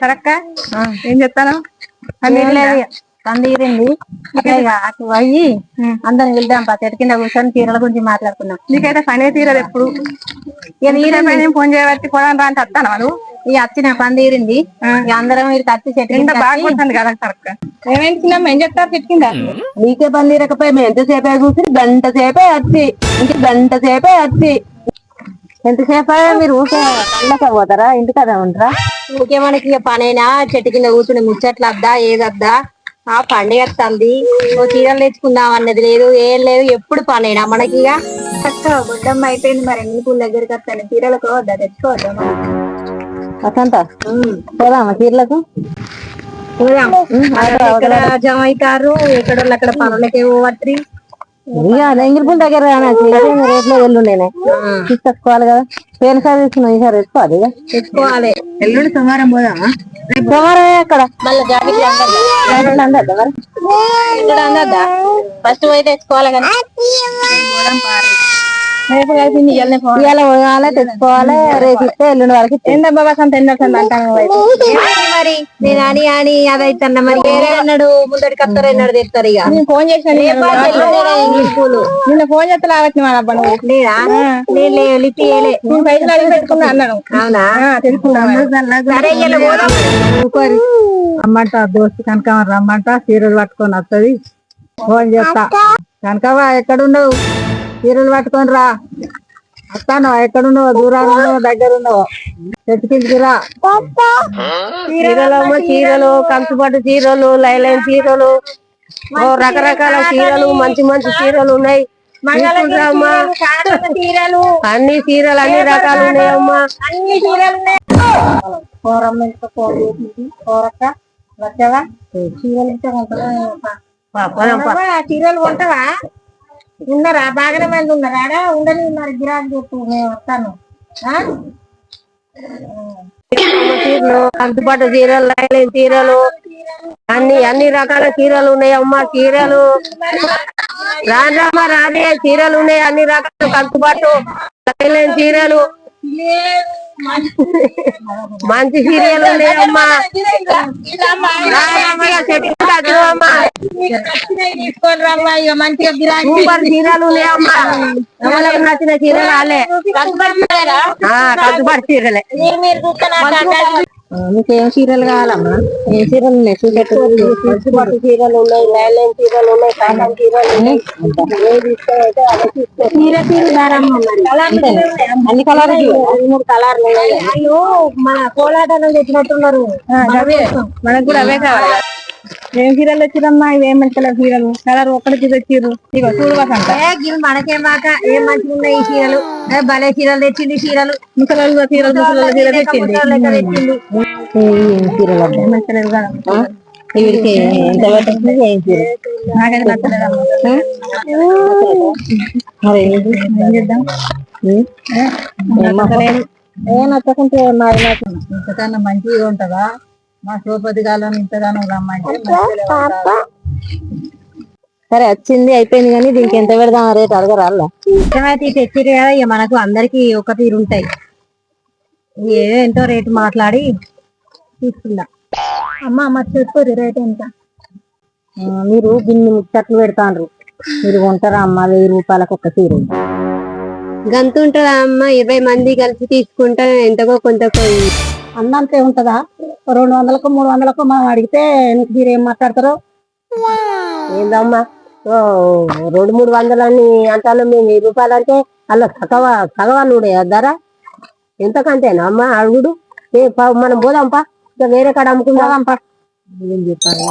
సరక్క? ఏం చెప్తాను కందీరింది అయ్యి అందరిని వెళ్దాం పా చెట్టు కింద కూర్చొని చీరల గురించి మాట్లాడుకున్నాం నీకైతే పనే తీరదు ఎప్పుడు. ఇక నీరే పని ఫోన్ చేయబట్టి పోదాం రా అంటే వస్తాను వాళ్ళు ఈ తీరింది ఇక అందరం ఇది కత్తి చెట్టు ఎండ కింద కదా సరక్క? ఏమేమి చిన్నమ్మ ఏం చెప్తారు చెట్టుకింద నీకే పని తీరకపోయి మేము ఎంతసేపే చూసి గంట సేపే వచ్చి ఇంక గంట సేపే వచ్చి. ఎంతసేపు మీరు ఊకే కళ్ళక పోతారా? ఇంటి కదా ఉంటారా? ఊకే మనకి ఇక పనైనా? చెట్టు కింద కూర్చుని ముచ్చట్లు వద్దా ఏదద్దా ఆ పండుగ వస్తుంది. ఓ చీరలు తెచ్చుకుందాం అన్నది లేదు ఏం లేదు ఎప్పుడు పనైనా మనకి ఇక. బొడ్డమ్మ అయిపోయింది మరి ఎన్ని పూల దగ్గరికి వస్తాను చీరలకు వద్దా తెచ్చుకోవద్దా వసంత పోదామా చీరలకు? ఎక్కడ జమ అవుతారు ఎక్కడ అక్కడ పనులకి పోవట్రి ఎంగిలిపుల్ దగ్గర రేట్లో వెళ్ళుండేనే తీసుకొచ్చుకోవాలి కదా. పేరు సార్ తీసుకున్నాం ఈసారి ఎల్లుండి సోమవారం పోదామా? సోమవారం ఎక్కడ మళ్ళీ జాకెట్ అందద్దా మరి ఇక్కడ అందద్దా? ఫస్ట్ పోయి తెచ్చుకోవాలి కానీ. రేపు కలిసింది ఇవాళనే ఫోన్ ఇవాళ పోయాలి తెచ్చుకోవాలి రేపు ఇస్తే ఎల్లుండి వాళ్ళకి ఇస్తే ఏందబ్బా వసంత ఎన్ని వస్తుంది అంటాను మరి నేను అని అని అదైతున్నా మరి వేరే అన్నాడు ముందడికి వస్తారు అన్నాడు తెస్తారు ఇక నేను ఫోన్ చేశాను ఇంగ్లీష్ పూలు నిన్న ఫోన్ చేస్తే రావచ్చు మా అబ్బా నువ్వు లేదా నేను లే- లిఫ్ట్ చేయలే నేను పైసలు అడిగి పెట్టుకున్నా అన్నాను అవునా తెలుసుకున్నాను అమ్మంట దోస్తు కనకమ్మ రమ్మంట సీరియల్ పట్టుకొని వస్తుంది ఫోన్ చేస్తా కనకవ్వ ఎక్కడున్నావు చీరలు పట్టుకొని రా. వస్తాను ఎక్కడున్నావు దూరాలు ఉన్నావు దగ్గర ఉన్నావు చెట్టు చీరలు చీరలు కంచుపట్టు చీరలు లైలైన్ చీరలు రకరకాల చీరలు మంచి మంచి చీరలు ఉన్నాయి. తీసుకుంటారమ్మా. అన్ని చీరలు అన్ని రకాలు ఉన్నాయమ్మా. కూరమ్మ ఇంత కూర చేసింది. కూరక్క వచ్చావా? చీరలు కొంటదా చీరలు కొంటావా? ఉన్నారా? బాగానే మంది ఉన్నారా? ఆడ? ఉండని ఉన్నారు గిరాకీ చెప్పు నేను వస్తాను. ఆ? చీరలు చీరలు లైలైన్ చీరలు అన్ని అన్ని రకాల చీరలు ఉన్నాయమ్మా చీరలు. రాజమ్మ రాదే చీరలు ఉన్నాయి అన్ని రకాల కంచుపట్టు లైలైన్ చీరలు. మంచి చీరలు ఉన్నాయమ్మా సూపర్ చీరలు ఉన్నాయమ్మా ఎవరికి నచ్చిన వాళ్ళే. ఆ, కంచుపట్టు చీరలే నీకేం చీరలు కావాలమ్మా? ఏ చీరలు ఉన్నాయి? కంచుపట్టు చీరలు ఉన్నాయి లైలైన్ చీరలు ఉన్నాయి కాటన్ చీరలు ఉన్నాయి. చీర చీర దారమ్మ మరి. అన్ని కలర్ మూడు కలర్లు ఉన్నాయి. మన కోలాటం తెచ్చినట్టున్నారు అవే. మనకు కూడా అవే కావాలి. ఏం చీరలు వచ్చిరమ్మా ఇవేం మంచి కలర్ చీరలు? కలర్ ఒక్కడికి తెచ్చిర్రు. ఇగో చూడు వసంత. ఏ, ఇవి మనకేం బాక ఏం మంచిగా ఉన్నాయి ఈ చీరలు? భలే చీరలు తెచ్చింది చీరలు? ముసలు చీరలు ముసలి తెచ్చింది. ఏం మంచి కలర్ కాదు. వీడికి ఎంత పడుతుంది ఏం చీర? నాకైతే నచ్చలేదమ్మా. మరి ఏం చేద్దాం? నచ్చలేదు. ఏ నచ్చకుంటే మరి నాకు ఇంతకన్నా మంచిగా ఉంటుందా? మా సోపతి కాలం ఇంతగానో రమ్మంటే సరే వచ్చింది అయిపోయింది కానీ దీనికి ఎంత పెడదాం రేట్ అడగరాళ్ళ ఇష్టమైతే తెచ్చిరు కదా ఇక మనకు అందరికి ఒక తీరు ఉంటాయి. ఏ ఎంతో రేటు మాట్లాడి తీసుకుందా. అమ్మ అమ్మ చెప్పు రేట్ ఎంత? మీరు దీన్ని ముచ్చట్లు పెడతాండ్రు. మీరు కొంటారా అమ్మ వెయ్యి రూపాయలకు ఒక చీర గంత ఉంటుందా అమ్మ? ఇరవై మంది కలిసి తీసుకుంటా ఎంతకో కొంత అన్నంతే ఉంటదా? రెండు వందలకు మూడు వందలకు మనం అడిగితే మీరు ఏం మాట్లాడతారు? ఏందమ్మా? ఓ, రెండు మూడు వందలని అంటాను. మేము వెయ్యి రూపాయలు అంటే అలా సగవ సగవాళ్ళు ధర ఎంతకంతేనా అమ్మ? అడుగుడు. ఏ పా- మనం పోదాంపా. ఇంకా వేరే కాడ అమ్ముకుందాంపా ఏం చెప్పాలి?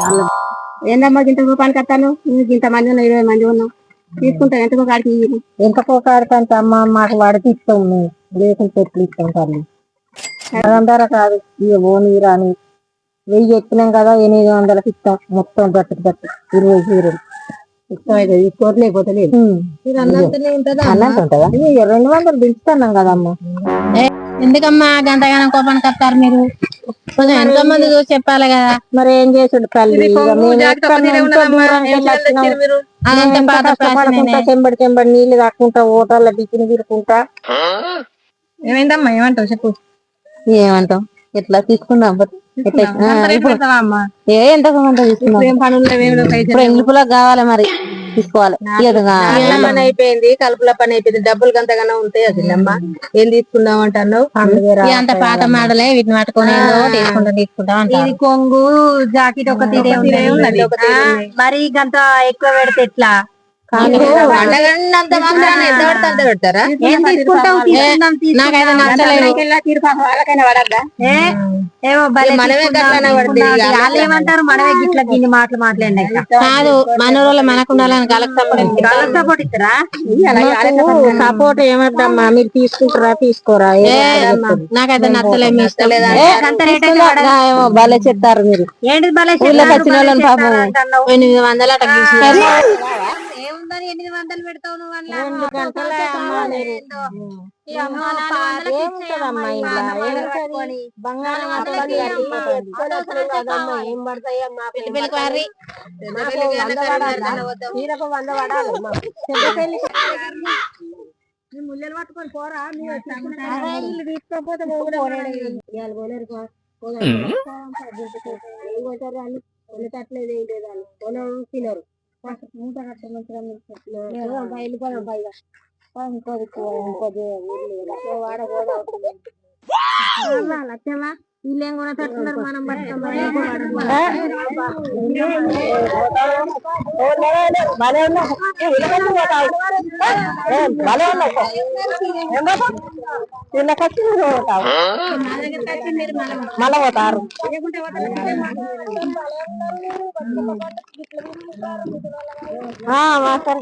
ఏందమ్మా ఇంత రూపాయలకి వస్తాను నీకు ఇంత మంది ఉన్నాం ఇరవై మంది ఉన్నాం తీసుకుంటా ఎంతకో కాడికి ఇయ్యి. ఎంతకో కాడికంత అమ్మ మాకు వాడికి ఇస్తాం మేము. లేకుంటే ఎట్లు ఇస్తాం తల్లి. ధర కాదు ఇక ఓని రాని వెయ్యి ఎక్కినాం కదా ఎనిమిది వందలకి ఇస్తాం. మొత్తం గట్టు గట్టు ఇరవై చీరలు రెండు వందలు పెంచుతున్నాం కదమ్మా ఎందుకమ్మా గంటగానం కోపానికి వస్తారు మీరు? కొంచెం ఎంతో మంది చూసి చెప్పాలి కదా. మరి ఏం చేసుడు తల్లి? ఎంతో చెంబడి చెంబడి నీళ్ళు తాక్కుంటా ఓటర్ల బిక్కిని తిరుకుంటా. ఏమైందమ్మా? ఏమంటావు చెప్పు. ఏమంటాం ఎట్లా తీసుకుందాం? ఏ ఎంత లేవేమిలో ఇప్పుడు ఎంగిలిపులకు కావాలి మరి. తీసుకోవాలి. అయిపోయింది? కలుపుల పని అయిపోయింది. డబ్బులు గంతగానో ఉంటాయి అది అమ్మ. ఏం తీసుకుందాం అంటున్నావు? ఇవి అంత పాత మాడలే వీటిని పట్టుకొని తీసుకుంటా ఇది కొంగు జాకెట్ ఒక తీరే ఉన్నది. మరి గంత ఎక్కువ పెడితే ఎట్లా? ఎంత పడితే అంత పెడతారా? ఏం తీసుకుంటావు తీసుకుందాం నాకైతే నచ్చలేదు వాళ్ళకైనా పడద్దా? ఏమో భలే మనమే తీసుకుందాం, గట్లనే పడుతుంది తీసుకుందాం. ఇక. వాళ్ళు ఏమంటారు? మనమే గిట్ల గిన్ని మాటలు మాట్లాడినా కాదు మన రోజులు మనకు ఉండాలని సపోర్ట్ ఇస్తారా? సపోర్ట్ ఏమంటమ్మా మీరు తీసుకుంటారా తీసుకోరా? నాకైతే నచ్చలేదు మీ ఇష్టం భలే చెప్తారు మీరు. ఏంటి భలే వచ్చిన వాళ్ళని పాపం. ఎనిమిది వందలు అట్ట ఏముందని ఎనిమిది వందలు పెడతావు నువ్వు ముల్లెలు పట్టుకొని పోరా. ఇవాళ పోలేరు వాళ్ళు? ఏం లేదు వాళ్ళు. కొనం తినరు. మూట కట్ట మంచిగా పైగా. ఇంకోది ఇంకోది వాడ అవుతుంది. వీళ్ళేం కొనేటట్టున్నారు మనం. మళ్ళా పోతారు ఆ, మాస్టర్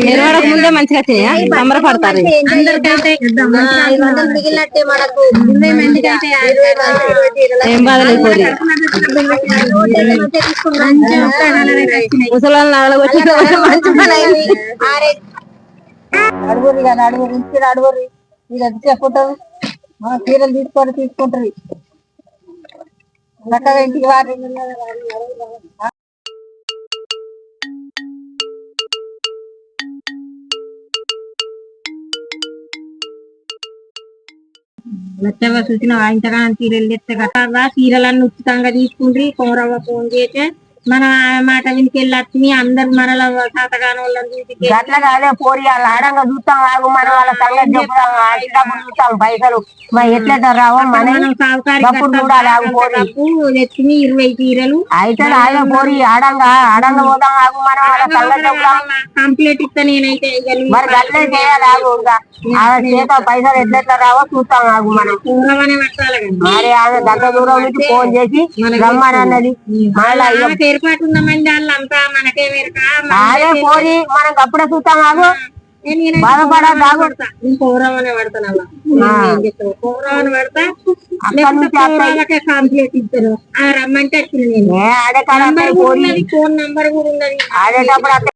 నిర్వాడక ముందే మంచిగా చేయ సంబరపడతారు ఏం బాధలేకపోయి ముసలాళ్ళు నడగొచ్చి అడుగురి కానీ అడుగురి ఇంటి అడుగురి మీరు ఎంత చెప్పుంటారు మా చీరలు తీసుకొని తీసుకుంటారు చక్కగా ఇంటికి వారి లచ్చవ్వ చూసిన వాయించడానికి చీరలు తెస్తే కట్టారా చీరలన్నీ ఉచితంగా తీసుకుండ్రి కొమరవ్వ ఫోన్ చేస్తే మన మాట వినికెళ్ళి వచ్చి అందరు మనల శాతగాని వాళ్ళని చూసి అట్లా కాదే పోరి వాళ్ళ ఆడంగా చూస్తాం ఆగు మనం వాళ్ళ సంగతి చెప్తాం ఆడి డబ్బులు చూస్తాం పైసలు. మరి ఎట్లా రావో? మన సాగుకారి తెచ్చుకుని ఇరవై చీరలు. అయితే ఆగే పోరి ఆడంగా ఆడంగా పోతాం ఆగు మనం వాళ్ళ సంగతి చెప్తాం కంప్లీట్ ఇస్తా నేనైతే మరి గట్లే చేయాలి ఆగు ఇంకా. చేత పైసలు ఎట్లెట్లా రావో చూస్తాం ఆగు మనం. మరి ఆమె దూరం నుంచి ఫోన్ చేసి రమ్మని అన్నది. మళ్ళీ ఏర్పాటు ఉన్నమంది వాళ్ళంతా మనకే వేరక పోరి మనం అప్పుడే చూస్తాం పౌరవనే పడతాను అలా. చెప్తావు పౌరవని పడతా. కంప్లీట్ ఇస్తారు ఆ రమ్మంటే నేను. నంబర్ కూడా ఉన్నది ఫోన్ నంబర్ కూడా ఉన్నది.